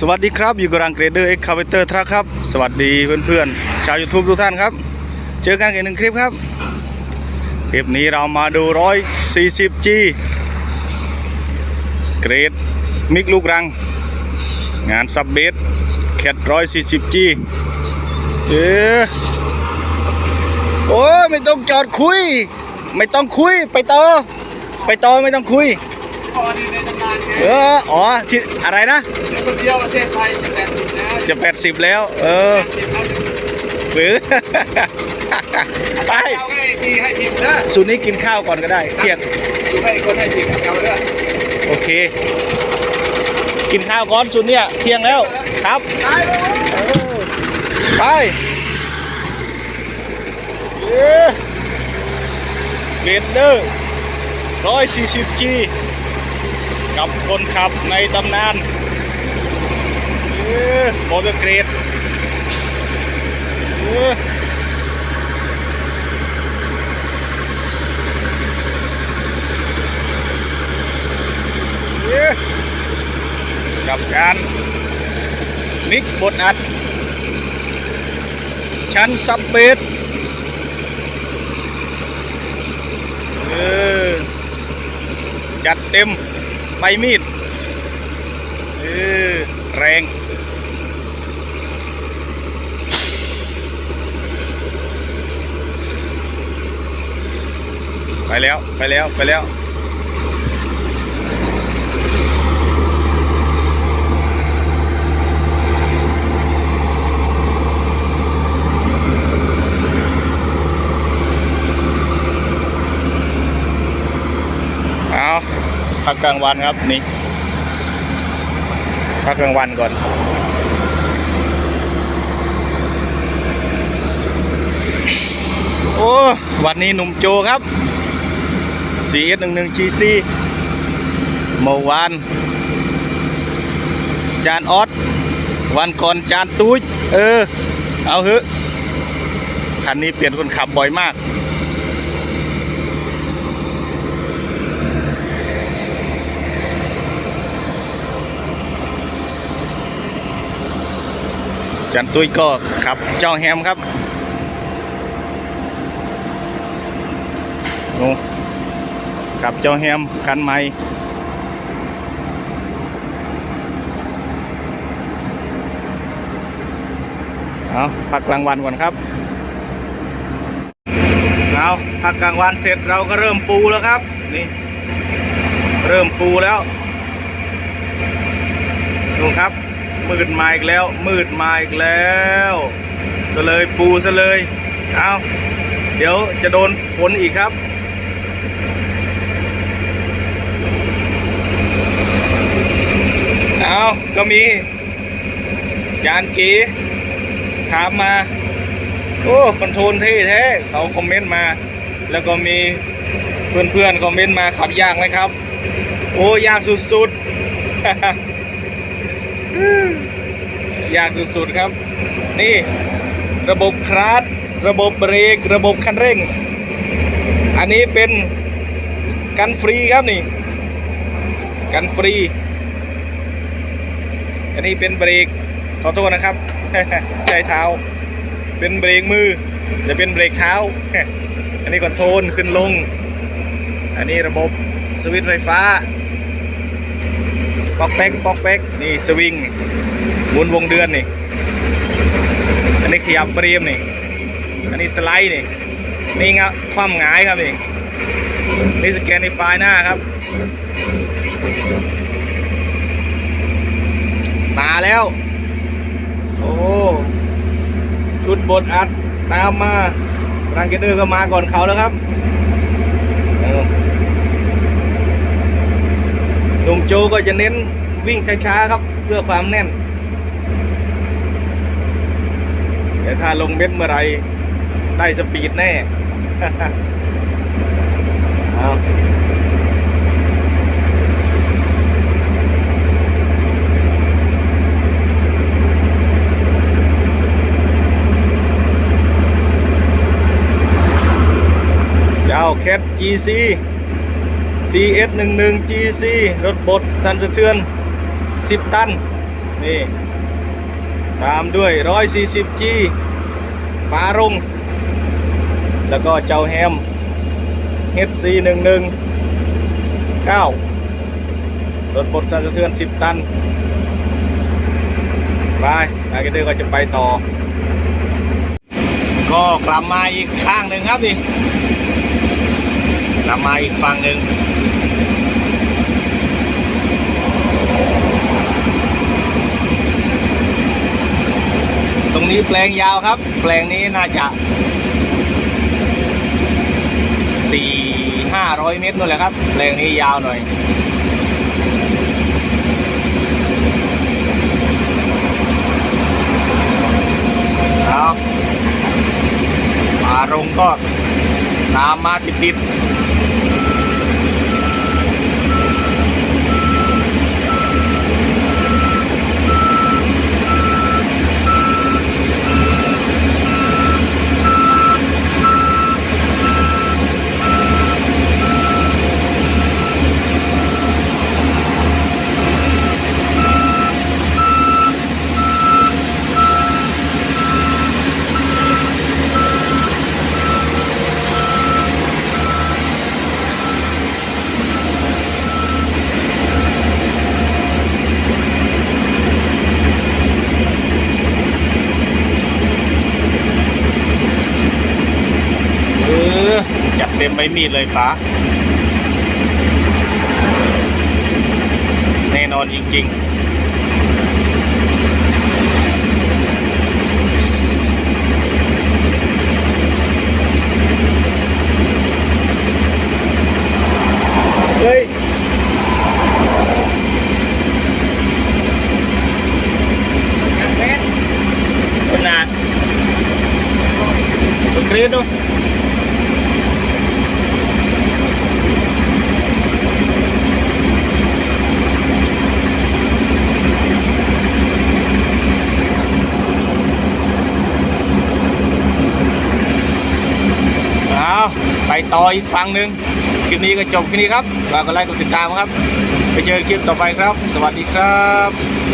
สวัสดีครับอยู่กับรังเกรเดอร์เอ็กคาเวเตอร์ทรัคครับ สวัสดีเพื่อนๆชาว YouTube ทุกท่านครับ เจอกันอีกหนึ่งคลิปครับ คลิปนี้เรามาดู 140G เกรดมิกลูกรัง งานซับเบสแคท 140G เออโอ้ไม่ต้องจอดคุย ไม่ต้องคุยไปต่อ ไปต่อไม่ต้องคุย พอดีในตำนานไงเอออ๋อที่อะไรนะในคนเดียวประเทศไทยจะแปดสิบแล้วจะ80แล้วเออแปดสิบแล้วหรือไปเอาให้ทีให้ผิดนะสุนี้กินข้าวก่อนก็ได้ เที่ยงดูให้คนให้ผิดเอาเลยโอเค กินข้าวก่อนสุนเนี่ยเที่ยงแล้วครับตายแล้วเออไปเย้เกรดเดอร์ 140G กับคนขับในตำนานเออโมเตเกรดเอกับการมิกบทอัด ชั้นซับเบสเออจัดเต็ม ใบมีดเออแรงไปแล้ว ไปแล้ว ไปแล้ว เอา พักกลางวันครับนี่พักกลางวันก่อน โอ้วันนี้หนุ่มโจครับ CS11 GC เมื่อวานจานออสวันก่อนจานตุ้ยเออ เอาเถอะคันนี้เปลี่ยนคนขับบ่อยมาก จันตุ้ยก็ขับเจ้าแฮมครับโอ้ขับเจ้าแฮมคันใหม่เอาพักกลางวันก่อนครับเอาพักกลางวันเสร็จเราก็เริ่มปูแล้วครับ นี่ เริ่มปูแล้วดูครับ มืดมาอีกแล้ว มืดมาอีกแล้ว ก็เลยปูซะเลย เอาเดี๋ยวจะโดนฝนอีกครับเอาก็มี จานกีถามมา โอ้คอนโทรลเท่แท้เขาคอมเมนต์มา แล้วก็มีเพื่อนๆคอมเมนต์มาขับยากไหมครับ โอ้ยากสุดๆ ยากสุดๆครับ นี่ระบบคลาสระบบเบรก ระบบคันเร่ง อันนี้เป็นกันฟรีครับนี่ กันฟรี อันนี้เป็นเบรกขอโทษนะครับใช้เท้า เป็นเบรกมือจะเป็นเบรกเท้า อันนี้คอนโทรลขึ้นลง อันนี้ระบบสวิตช์ไฟฟ้า ปอกแป๊กปอกแป๊กนี่สวิงหมุนวงเดือนนี่ อันนี้ขยับเฟรมนี่ อันนี้สไลด์นี่นี่งะความหงายครับนี่นี่สแกนในไฟล์หน้าครับ มาแล้ว โอ้ชุดบทอัดตามมารังเกเดอร์ก็มาก่อนเขาแล้วครับเออ หนุ่มโจก็จะเน้นวิ่งช้าๆครับ เพื่อความแน่น แต่ถ้าลงเม็ดเมื่อไรได้สปีดแน่เอาเจ้าแคท GC CS11 GC รถบดสันสะเทือน 10 ตัน นี่ ตามด้วย 140G ปารุงแล้วก็เจ้าแฮม HC 1 1 9รถบดสันสะเทือน 10 ตัน ไปนายกระเดือก็จะไปต่อ ก็กลับมาอีกข้างหนึ่งครับนี่ ลับมาอีกฝั่งหนึ่งตรงนี้แปลงยาวครับ แปลงนี้น่าจะสี่ห้าร้อยเมตรนู่นแหละครับ แปลงนี้ยาวหน่อยเอาปารงก็ตามมาติดติดเออจัดเต็มใบมีดเลยป๋าแน่นอนจริงๆเฮ้ยยังเป็นคุณนาคุณครีดดูเอาไป ต่ออีกฝั่งหนึ่งคลิปนี้ก็จบแค่นี้ครับฝากกดไลค์กดติดตามครับ ไปเจอคลิปต่อไปครับ สวัสดีครับ